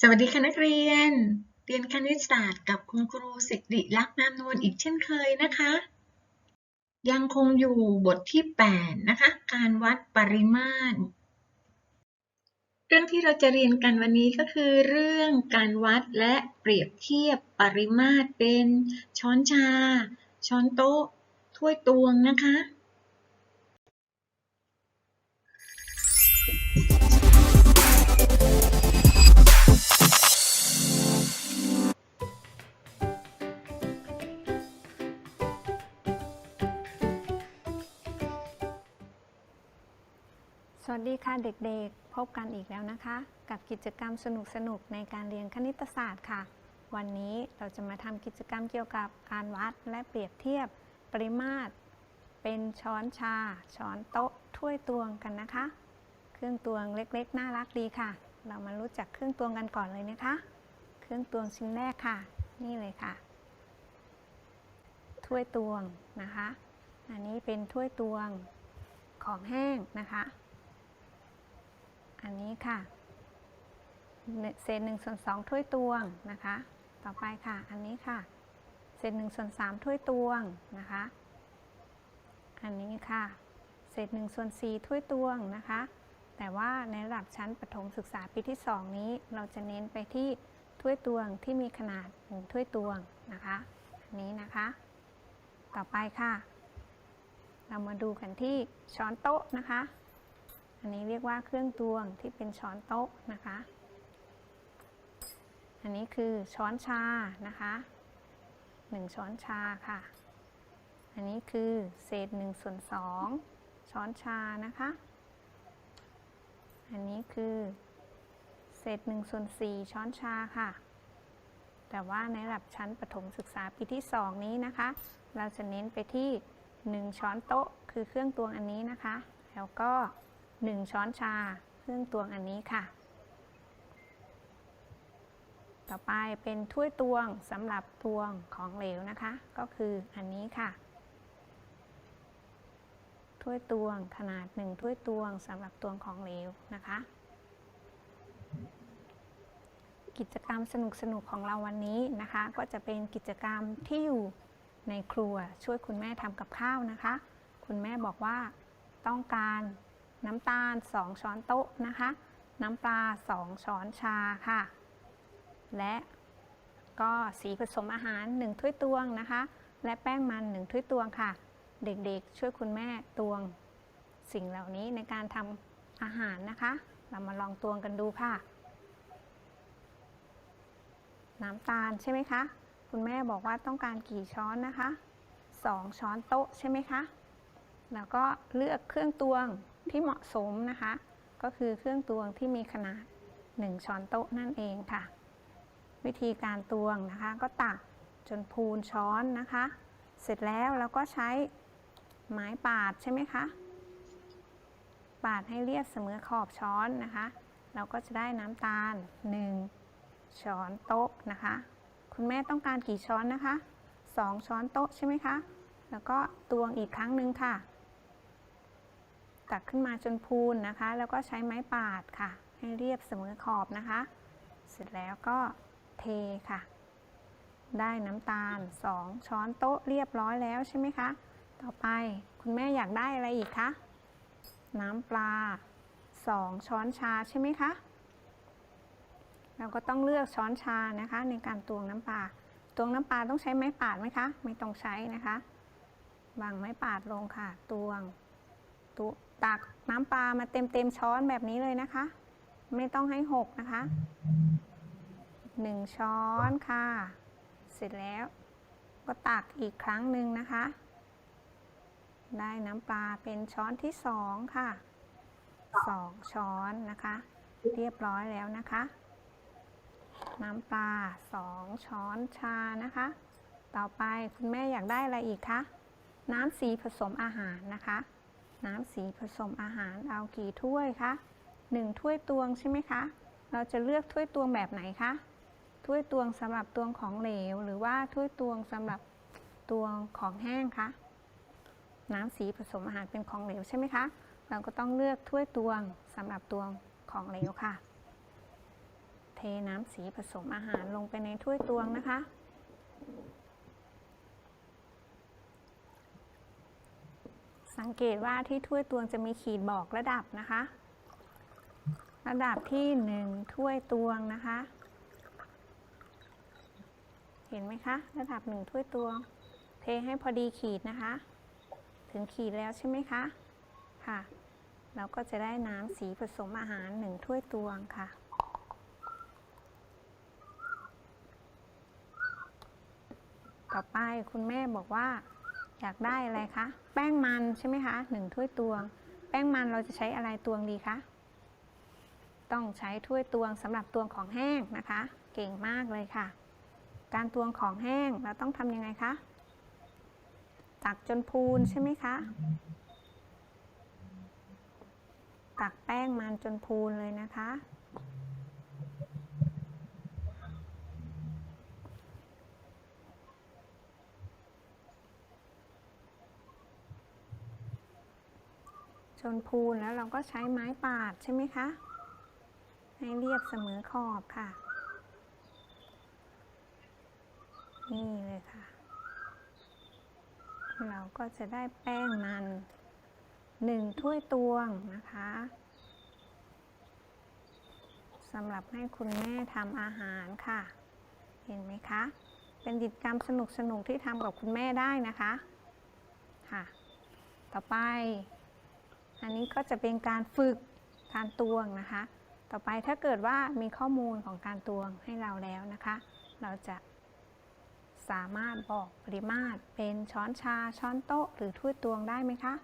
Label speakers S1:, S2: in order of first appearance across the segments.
S1: สวัสดีค่ะนักเรียน เรียนคณิตศาสตร์กับคุณครูสิริลักษณ์นามนวลอีกเช่นเคยนะคะ ยังคงอยู่บทที่ 8 นะคะ การวัดปริมาตร เรื่องที่เราจะเรียนกันวันนี้ก็คือ เรื่องการวัดและเปรียบเทียบปริมาตรเป็นช้อนชา ช้อนโต๊ะ ถ้วยตวงนะคะ
S2: วัสดีค่ะเด็กๆ พบกันอีกแล้วนะคะ กับกิจกรรมสนุกๆ ในการเรียนคณิตศาสตร์ค่ะ วันนี้เราจะมาทำกิจกรรมเกี่ยวกับการวัดและเปรียบเทียบปริมาตร เป็นช้อนชา ช้อนโต๊ะ ถ้วยตวงกันนะคะ เครื่องตวงเล็กๆ น่ารักดีค่ะ เรามารู้จักเครื่องตวงกันก่อนเลยนะคะ เครื่องตวงชิ้นแรกค่ะ นี่เลยค่ะ ถ้วยตวงนะคะ อันนี้เป็นถ้วยตวงของแห้งนะคะ อันนี้ค่ะเศษหนึ่งส่วนสองถ้วยตวงนะคะ ต่อไปค่ะ อันนี้ค่ะ เศษหนึ่งส่วนสามถ้วยตวงนะคะ อันนี้ค่ะ เศษหนึ่งส่วนสี่ถ้วยตวงนะคะ แต่ว่าในระดับชั้นประถมศึกษาปีที่สองนี้ เราจะเน้นไปที่ถ้วยตวงที่มีขนาดหนึ่งถ้วยตวงนะคะ อันนี้นะคะ ต่อไปค่ะ เรามาดูกันที่ช้อนโต๊ะนะคะ อันนี้เรียกว่าเครื่องตวงที่เป็นช้อนโต๊ะนะคะ อันนี้คือช้อนชานะคะหนึ่งช้อนชาค่ะ อันนี้คือเศษหนึ่งส่วนสองช้อนชานะคะ อันนี้คือเศษหนึ่งส่วนสี่ช้อนชาค่ะ แต่ว่าในระดับชั้นประถมศึกษาปีที่สองนี้นะคะ เราจะเน้นไปที่หนึ่งช้อนโต๊ะคือเครื่องตวงอันนี้นะคะ แล้วก็ 1 ช้อนชาเครื่องตวงอันนี้ค่ะ ต่อไปเป็นถ้วยตวงสำหรับตวงของเหลวนะคะ ก็คืออันนี้ค่ะ ถ้วยตวงขนาด 1 ถ้วยตวงสำหรับตวงของเหลวนะคะ กิจกรรมสนุกๆของเราวันนี้นะคะ ก็จะเป็นกิจกรรมที่อยู่ในครัวช่วยคุณแม่ทำกับข้าวนะคะ คุณแม่บอกว่าต้องการ น้ำตาล 2 ช้อนโต๊ะนะคะ น้ำปลา 2 ช้อนชาค่ะ และก็สีผสมอาหาร 1 ถ้วยตวงนะคะ และแป้งมัน 1 ถ้วยตวงค่ะ เด็กๆ ช่วยคุณแม่ตวงสิ่งเหล่านี้ในการทำอาหารนะคะ เรามาลองตวงกันดูค่ะ น้ำตาลใช่ไหมคะคุณแม่บอกว่าต้องการกี่ช้อนนะคะ 2 ช้อนโต๊ะใช่ไหมคะ แล้วก็เลือกเครื่องตวง ที่เหมาะสมนะคะ ก็คือเครื่องตวงที่มีขนาด 1 ช้อนโต๊ะนั่นเองค่ะ วิธีการตวงนะคะ ก็ตักจนพูนช้อนนะคะ เสร็จแล้วเราก็ใช้ไม้ปาดใช่ไหมคะปาดให้เรียบเสมอขอบช้อนนะคะ เราก็จะได้น้ำตาล 1 ช้อนโต๊ะนะคะ คุณแม่ต้องการกี่ช้อนนะคะ 2 ช้อนโต๊ะใช่ไหมคะ แล้วก็ตวงอีกครั้งหนึ่งค่ะ ตักขึ้นมาจนพูนนะคะ แล้วก็ใช้ไม้ปาดค่ะ ให้เรียบเสมอขอบนะคะ เสร็จแล้วก็เทค่ะ ได้น้ำตาล 2 ช้อนโต๊ะเรียบร้อยแล้วใช่ไหมคะ ต่อไปคุณแม่อยากได้อะไรอีกคะ น้ำปลา 2 ช้อนชาใช่ไหมคะ เราก็ต้องเลือกช้อนชานะคะ ในการตวงน้ำปลา ตวงน้ำปลาต้องใช้ไม้ปาดไหมคะ ไม่ต้องใช้นะคะวางไม้ปาดลงค่ะ ตวงตุ ตักน้ำปลามาเต็มเต็มช้อนแบบนี้เลยนะคะ ไม่ต้องให้หกนะคะหนึ่งช้อนค่ะ เสร็จแล้วก็ตักอีกครั้งหนึ่งนะคะ ได้น้ำปลาเป็นช้อนที่สองค่ะสองช้อนนะคะ เรียบร้อยแล้วนะคะ น้ำปลาสองช้อนชานะคะ ต่อไปคุณแม่อยากได้อะไรอีกคะน้ำสีผสมอาหารนะคะ น้ำสีผสมอาหารเอากี่ถ้วยคะหนึ่งถ้วยตวงใช่ไหมคะ เราจะเลือกถ้วยตวงแบบไหนคะ ถ้วยตวงสำหรับตวงของเหลว หรือว่าถ้วยตวงสำหรับตวงของแห้งคะ น้ำสีผสมอาหารเป็นของเหลวใช่ไหมคะ เราก็ต้องเลือกถ้วยตวงสำหรับตวงของเหลวค่ะ เทน้ำสีผสมอาหารลงไปในถ้วยตวงนะคะ สังเกตว่าที่ถ้วยตวงจะมีขีดบอกระดับนะคะ ระดับที่หนึ่งถ้วยตวงนะคะ เห็นไหมคะ ระดับหนึ่งถ้วยตวง เทให้พอดีขีดนะคะ ถึงขีดแล้วใช่ไหมคะค่ะ เราก็จะได้น้ำสีผสมอาหารหนึ่งถ้วยตวงค่ะต่อไปคุณแม่บอกว่า อยากได้อะไรคะ แป้งมันใช่ไหมคะหนึ่งถ้วยตวง แป้งมันเราจะใช้อะไรตวงดีคะ ต้องใช้ถ้วยตวงสำหรับตวงของแห้งนะคะ เก่งมากเลยค่ะ การตวงของแห้งเราต้องทำยังไงคะ ตักจนพูนใช่ไหมคะ ตักแป้งมันจนพูนเลยนะคะ นพูนแล้วเราก็ใช้ไม้ปาดใช่ไหมคะ ให้เรียบเสมอขอบค่ะ นี่เลยค่ะ เราก็จะได้แป้งมันหนึ่งถ้วยตวงนะคะสำหรับให้คุณแม่ทำอาหารค่ะ เห็นไหมคะ เป็นกิจกรรมสนุกๆที่ทำกับคุณแม่ได้นะคะ ค่ะ ต่อไป อันนี้ก็จะเป็นการฝึกการตวงนะคะ ต่อไปถ้าเกิดว่ามีข้อมูลของการตวงให้เราแล้วนะคะ เราจะสามารถบอกปริมาตรเป็นช้อนชา ช้อนโต๊ะ หรือถ้วยตวงได้ไหมคะ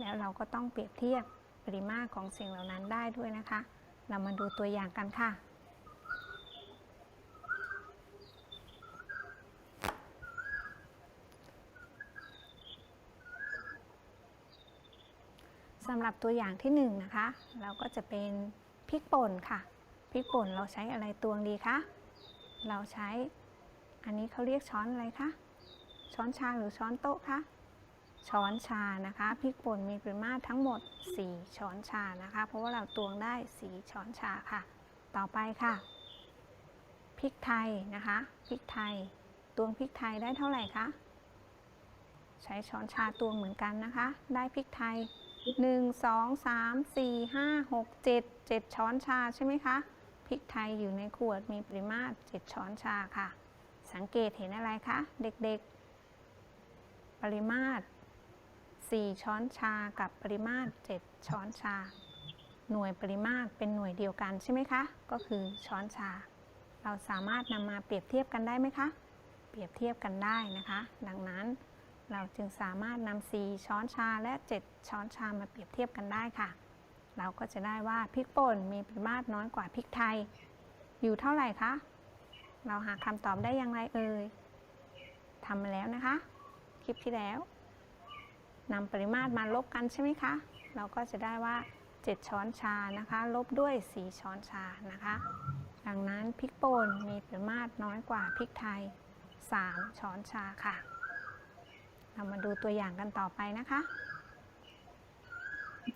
S2: แล้วเราก็ต้องเปรียบเทียบปริมาตรของสิ่งเหล่านั้นได้ด้วยนะคะ เรามาดูตัวอย่างกันค่ะ สำหรับตัวอย่างที่1นงนะคะ เราก็จะเป็นพริกป่นค่ะพริกป่นเราใช้อะไรตวงดีคะเราใช้อันนี้เขาเรียกช้อนอะไรคะช้อนชาหรือช้อนโต๊ะคะช้อนชานะคะพริกป่นมีปริมาตรทั้งหมด 4 ช้อนชานะคะ เพราะว่าเราตวงได้ 4 ช้อนชาค่ะ ต่อไปค่ะพริกไทยนะคะพริกไทยตวงพริกไทยได้เท่าไหร่คะใช้ช้อนชาตวงเหมือนกันนะคะ ได้พริกไทย 1 2 3 4 5 6 7 7 ช้อนชาใช่ไหมคะ พริกไทยอยู่ในขวดมีปริมาตร 7 ช้อนชาค่ะ สังเกตเห็นอะไรคะ เด็กๆ ปริมาตร 4 ช้อนชากับปริมาตร 7 ช้อนชา หน่วยปริมาตรเป็นหน่วยเดียวกันใช่ไหมคะ ก็คือช้อนชา เราสามารถนำมาเปรียบเทียบกันได้ไหมคะ เปรียบเทียบกันได้นะคะ ดังนั้น เราจึงสามารถนำ4ช้อนชาและ 7 ช้อนชามาเปรียบเทียบกันได้ค่ะ เราก็จะได้ว่าพริกป่นมีปริมาตรน้อยกว่าพริกไทย อยู่เท่าไหร่คะ เราหาคำตอบได้อย่างไรเอ่ยทำมาแล้วนะคะ คลิปที่แล้วนำปริมาตรมาลบกันใช่ไหมคะ เราก็จะได้ว่า 7 ช้อนชานะคะ ลบด้วย 4 ช้อนชานะคะ ดังนั้นพริกป่นมีปริมาตรน้อยกว่าพริกไทย 3 ช้อนชาค่ะ เรามาดูตัวอย่างกันต่อไปนะคะ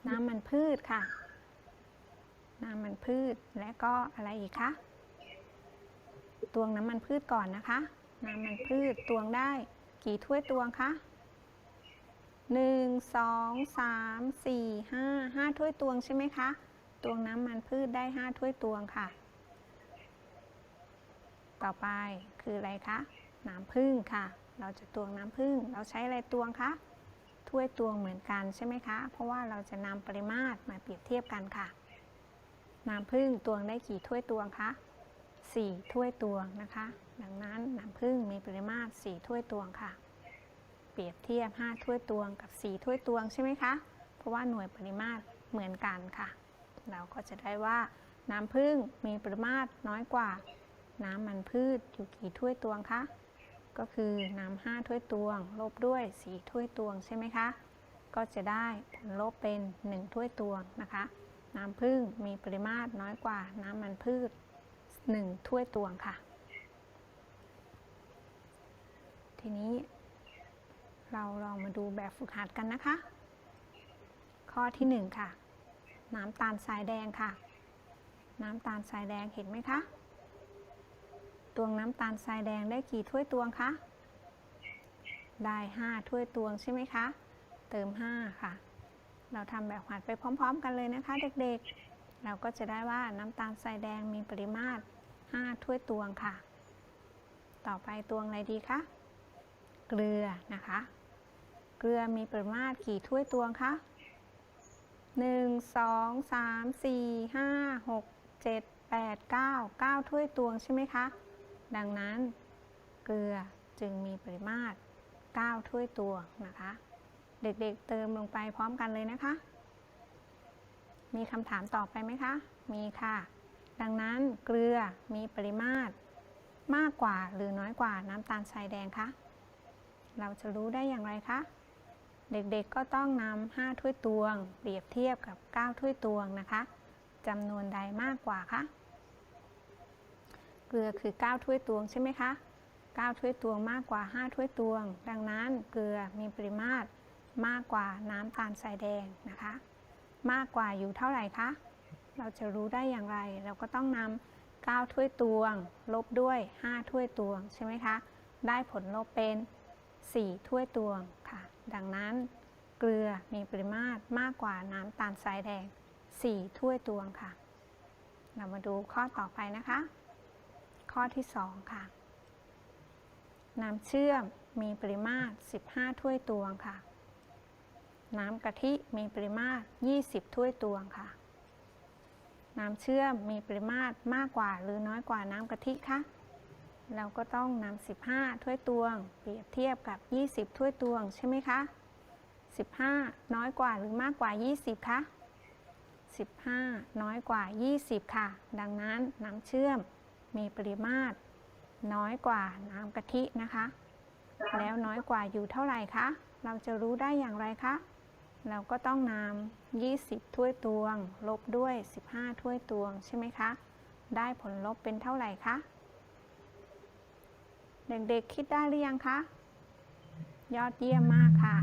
S2: น้ำมันพืชค่ะ น้ำมันพืชและก็อะไรอีกคะตวงน้ำมันพืชก่อนนะคะ น้ำมันพืชตวงได้กี่ถ้วยตวงคะหนึ่งสองสามสี่ห้าห้าถ้วยตวงใช่ไหมคะตวงน้ำมันพืชได้ห้าถ้วยตวงค่ะ ต่อไปคืออะไรคะน้ำผึ้งค่ะ เราจะตวงน้ำผึ้งเราใช้อะไรตวงคะถ้วยตวงเหมือนกันใช่ไหมคะ เพราะว่าเราจะนำปริมาตรมาเปรียบเทียบกันค่ะน้ำผึ้งตวงได้กี่ถ้วยตวงคะ4ถ้วยตวงนะคะ ดังนั้นน้ำผึ้งมีปริมาตร4ถ้วยตวงค่ะ เปรียบเทียบ 5 ถ้วยตวงกับ 4 ถ้วยตวงใช่ไหมคะ เพราะว่าหน่วยปริมาตรเหมือนกันค่ะ เราก็จะได้ว่าน้ำผึ้งมีปริมาตรน้อยกว่า น้ำมันพืชอยู่กี่ถ้วยตวงคะ ก็คือน้ำ5ถ้วยตวง ลบด้วย 4 ถ้วยตวงใช่ไหมคะ ก็จะได้ผลลบเป็น 1 ถ้วยตวงนะคะ น้ำผึ้งมีปริมาตรน้อยกว่าน้ำมันพืช 1 ถ้วยตวงค่ะ ทีนี้ เราลองมาดูแบบฝึกหัดกันนะคะ ข้อที่ 1 ค่ะ น้ำตาลทรายแดงค่ะ น้ำตาลทรายแดงเห็นไหมคะ ตวงน้ำตาลทรายแดงได้กี่ถ้วยตวงคะ ได้ 5 ถ้วยตวงใช่ไหมคะ เติม 5 ค่ะ เราทำแบบหัดไปพร้อม ๆ กันเลยนะคะ เด็กๆ เราก็จะได้ว่าน้ำตาลทรายแดงมีปริมาตร 5 ถ้วยตวงค่ะ ต่อไปตวงอะไรดีคะ เกลือนะคะ เกลือมีปริมาตรกี่ถ้วยตวงคะหนึ่งสองสามสี่ห้าหกเจ็ดแปดเก้าเก้าถ้วยตวงใช่ไหมคะ ดังนั้นเกลือจึงมีปริมาตร 9 ถ้วยตวงนะคะ เด็กๆเติมลงไปพร้อมกันเลยนะคะ มีคำถามต่อไปไหมคะ มีค่ะ ดังนั้นเกลือมีปริมาตร มากกว่าหรือน้อยกว่าน้ำตาลทรายแดงคะ เราจะรู้ได้อย่างไรคะ เด็กๆก็ต้องนำ5ถ้วยตวง เปรียบเทียบกับ 9 ถ้วยตวงนะคะจำนวนใดมากกว่าคะ เกลือคือ 9 ถ้วยตวงใช่ไหมคะ 9 ถ้วยตวงมากกว่า 5 ถ้วยตวง ดังนั้นเกลือมีปริมาตรมากกว่าน้ำตาลทรายแดงนะคะ มากกว่าอยู่เท่าไหร่คะ เราจะรู้ได้อย่างไร เราก็ต้องนำ9ถ้วยตวง ลบด้วย 5 ถ้วยตวงใช่ไหมคะ ได้ผลลบเป็น 4 ถ้วยตวงค่ะ ดังนั้นเกลือมีปริมาตรมากกว่าน้ำตาลทรายแดง 4 ถ้วยตวงค่ะ เรามาดูข้อต่อไปนะคะ ข้อที่ 2 ค่ะ น้ำเชื่อมมีปริมาตร 15 ถ้วยตวงค่ะ น้ำกะทิมีปริมาตร 20 ถ้วยตวงค่ะ น้ำเชื่อมมีปริมาตรมากกว่าหรือน้อยกว่าน้ำกะทิคะเราก็ต้องนำ15 ถ้วยตวง เปรียบเทียบกับ 20 ถ้วยตวงใช่ไหมคะ 15 น้อยกว่าหรือมากกว่า 20 คะ 15 น้อยกว่า 20 ค่ะ ดังนั้นน้ำเชื่อม มีปริมาตร น้อยกว่าน้ำกะทินะคะ แล้วน้อยกว่าอยู่เท่าไหร่คะ เราจะรู้ได้อย่างไรคะ เราก็ต้องนำ20 ถ้วยตวง ลบด้วย 15 ถ้วยตวงใช่ไหมคะ ได้ผลลบเป็นเท่าไหร่คะ เด็กๆคิดได้หรือยังคะ ยอดเยี่ยมมากค่ะ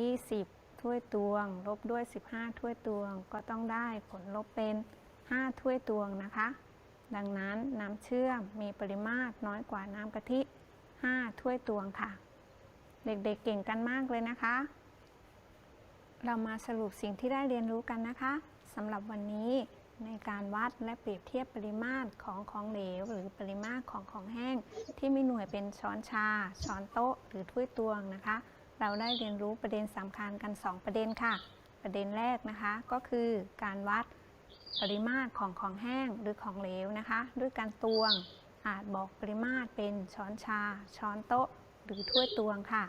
S2: 20ถ้วยตวง ลบด้วย 15 ถ้วยตวง ก็ต้องได้ผลลบเป็น 5 ถ้วยตวงนะคะ ดังนั้นน้ำเชื่อมมีปริมาตรน้อยกว่าน้ำกะทิ 5 ถ้วยตวงค่ะ เด็กๆเเก่งกันมากเลยนะคะ เรามาสรุปสิ่งที่ได้เรียนรู้กันนะคะสำหรับวันนี้ในการวัดและเปรียบเทียบปริมาตรของของเหลว หรือปริมาตรของของแห้ง ที่มีหน่วยเป็นช้อนชา ช้อนโต๊ะ หรือถ้วยตวงนะคะ เราได้เรียนรู้ประเด็นสำคัญกัน 2 ประเด็นค่ะ ประเด็นแรกนะคะ ก็คือการวัด ปริมาตรของของแห้งหรือของเหลวนะคะ ด้วยการตวงอาจบอกปริมาตรเป็นช้อนชา ช้อนโต๊ะ หรือถ้วยตวงค่ะ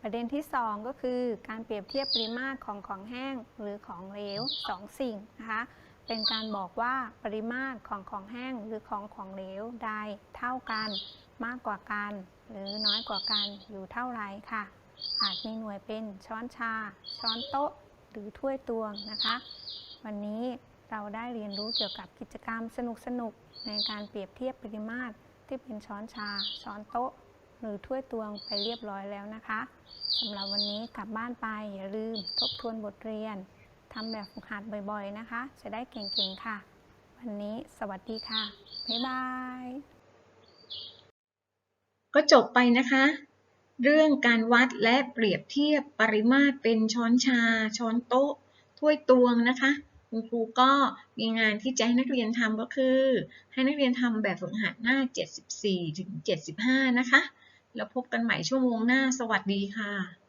S2: ประเด็นที่ 2 ก็คือ การเปรียบเทียบปริมาตรของของแห้งหรือของเหลว2สิ่งนะคะ เป็นการบอกว่าปริมาตรของของแห้งหรือของของเหลวใดเท่ากัน มากกว่ากัน หรือน้อยกว่ากันอยู่เท่าไรค่ะ อาจมีหน่วยเป็นช้อนชา ช้อนโต๊ะ หรือถ้วยตวงนะคะ วันนี้เราได้เรียนรู้เกี่ยวกับกิจกรรมสนุกๆในการเปรียบเทียบปริมาตรที่เป็นช้อนชา ช้อนโต๊ะ หรือถ้วยตวงไปเรียบร้อยแล้วนะคะสำหรับวันนี้กลับบ้านไปอย่าลืมทบทวนบทเรียนทำแบบฝึกหัดบ่อยๆนะคะ จะได้เก่งๆค่ะ วันนี้สวัสดีค่ะ บ๊ายบาย
S1: ก็จบไปนะคะ เรื่องการวัดและเปรียบเทียบปริมาตรเป็นช้อนชา ช้อนโต๊ะ ถ้วยตวงนะคะ คุณครูก็มีงานที่จะให้นักเรียนทำก็คือ ให้นักเรียนทำแบบฝึกหัดหน้า 74 ถึง 75 นะคะ แล้วพบกันใหม่ชั่วโมงหน้า สวัสดีค่ะ